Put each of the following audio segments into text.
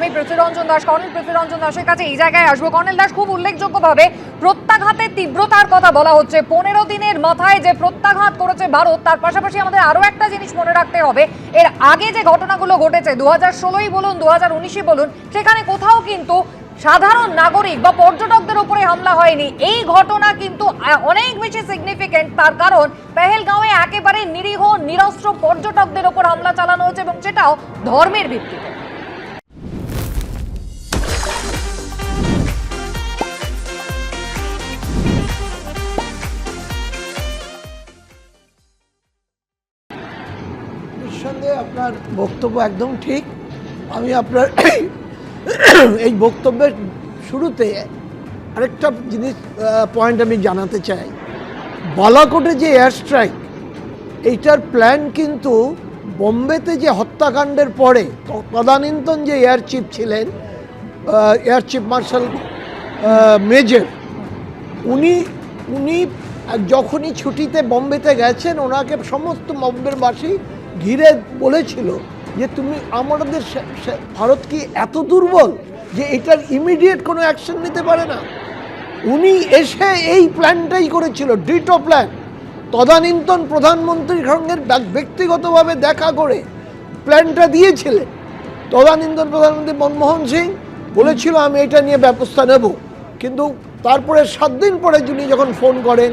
আমি পৃথ্বীরঞ্জন দাস, কর্নেল পৃথ্বীরঞ্জন দাসের কাছে এই জায়গায় আসব। কর্নেল দাস খুব উল্লেখযোগ্যভাবে প্রত্যাঘাতের তীব্রতার কথা বলা হচ্ছে। পনেরো দিনের মাথায় যে প্রত্যাঘাত করেছে ভারত, তার পাশাপাশি আমাদের আরও একটা জিনিস মনে রাখতে হবে। এর আগে যে ঘটনাগুলো ঘটেছে দু হাজার ষোলোই বলুন দু হাজার উনিশে বলুন, সেখানে কোথাও কিন্তু সাধারণ নাগরিক বা পর্যটকদের উপরে হামলা হয়নি। এই ঘটনা কিন্তু অনেক বেশি সিগনিফিকেন্ট তার কারণ, পেহেলগাঁওয়ে একেবারে নিরীহ, নিরস্ত্র পর্যটকদের উপর হামলা চালানো হয়েছে এবং সেটাও ধর্মের ভিত্তিতে। আপনার বক্তব্য একদম ঠিক। আমি আপনার এই বক্তব্যের শুরুতে আরেকটা জিনিস পয়েন্ট আমি জানাতে চাই। বালাকোটে যে এয়ার স্ট্রাইক এইটার প্ল্যান কিন্তু বোম্বেতে যে হত্যাকাণ্ডের পরে তদানীন্তন যে এয়ার চিফ ছিলেন এয়ার চিফ মার্শাল মেজর উনি উনি যখনই ছুটিতে বোম্বেতে গেছেন, ওনাকে সমস্ত বোম্বের বাসী ঘিরে বলেছিল যে তুমি আমাদের ভারত কি এত দুর্বল যে এটার ইমিডিয়েট কোনো অ্যাকশন নিতে পারে না? উনি এসে এই প্ল্যানটাই করেছিল ডিটো প্ল্যান তদানীন্তন প্রধানমন্ত্রীর সঙ্গে ব্যক্তিগতভাবে দেখা করে প্ল্যানটা দিয়েছিলেন। তদানীন্তন প্রধানমন্ত্রী মনমোহন সিং বলেছিল, আমি এটা নিয়ে ব্যবস্থা নেব। কিন্তু তারপরে সাত দিন পরে যিনি যখন ফোন করেন,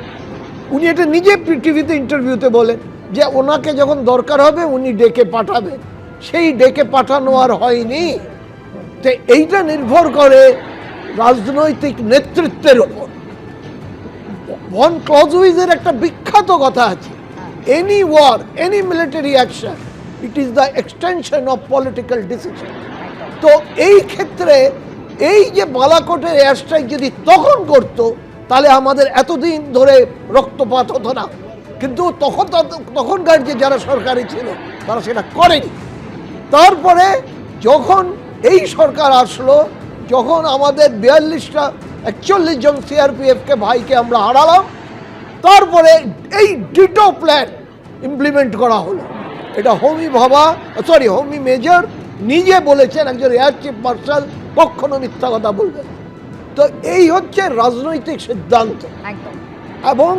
উনি এটা নিজে টিভিতে ইন্টারভিউতে বলেন। যে ওনাকে যখন দরকার হবে উনি ডেকে পাঠাবেন সেই ডেকে পাঠানো আর হয়নি। তো এইটা নির্ভর করে রাজনৈতিক নেতৃত্বের ওপর। ভন ক্লজউইজের একটা বিখ্যাত কথা আছে। Any war any military action it is the extension of political decision তো এই ক্ষেত্রে এই যে বালাকোটের এয়ার স্ট্রাইক যদি তখন করতো, তাহলে আমাদের এতদিন ধরে রক্তপাত হতো না। কিন্তু তখন তখনকার যে যারা সরকারি ছিল তারা সেটা করেনি। তারপরে যখন এই সরকার আসলো যখন আমাদের বিয়াল্লিশটা একচল্লিশ জন সিআরপিএফকে ভাইকে আমরা হারালাম তারপরে এই ডিটো প্ল্যান ইমপ্লিমেন্ট করা হলো। এটা হোমি ভাবা সরি হোমি মেজর নিজে বলেছেন একজন এয়ার চিফ মার্শাল কখনো মিথ্যা কথা বলবেন তো এই হচ্ছে রাজনৈতিক সিদ্ধান্ত। এবং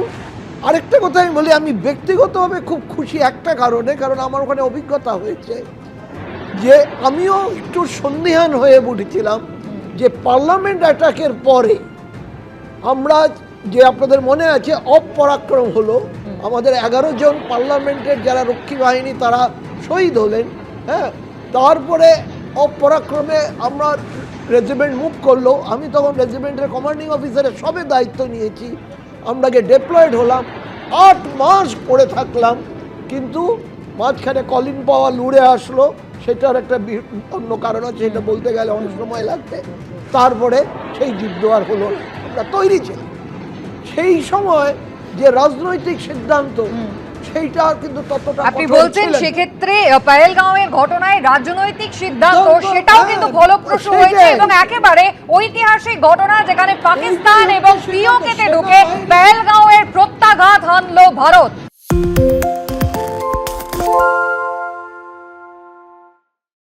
আরেকটা কথা আমি বলি আমি ব্যক্তিগতভাবে খুব খুশি একটা কারণে কারণ আমার ওখানে অভিজ্ঞতা হয়েছে যে আমিও একটু সন্দিহান হয়ে উঠেছিলাম যে পার্লামেন্ট অ্যাটাকের পরে আমরা যে আপনাদের মনে আছে অপরাক্রম হলো। আমাদের এগারো জন পার্লামেন্টের যারা রক্ষী বাহিনী তারা শহীদ হলেন হ্যাঁ? তারপরে অপরাক্রমে আমরা রেজিমেন্ট মুভ করল। আমি তখন রেজিমেন্টের কমান্ডিং অফিসারের সবে দায়িত্ব নিয়েছি। আমরা গিয়ে ডেপ্লয়েড হলাম, আট মাস পড়ে থাকলাম, কিন্তু মাঝখানে কলিন পাওয়া লুড়ে আসলো, সেটার একটা অন্য কারণ আছে, সেটা বলতে গেলে অনেক সময় লাগবে। তারপরে সেই যুদ্ধ আর হলো আমরা তৈরি ছিলাম। সেই সময় যে রাজনৈতিক সিদ্ধান্ত সেইটা কিন্তু ততটা আপনি বলছেন সেক্ষেত্রে পায়েলগাঁওয়ের ঘটনায় রাজনৈতিক সিদ্ধান্ত সেটাও কিন্তু হ্যাঁ, ফলপ্রসূ হয়েছে এবং একেবারে ঐতিহাসিক ঘটনা যেখানে পাকিস্তান এবং পিওকেতে ঢুকে পায়েলগাঁওয়ের প্রত্যাঘাত হানলো ভারত।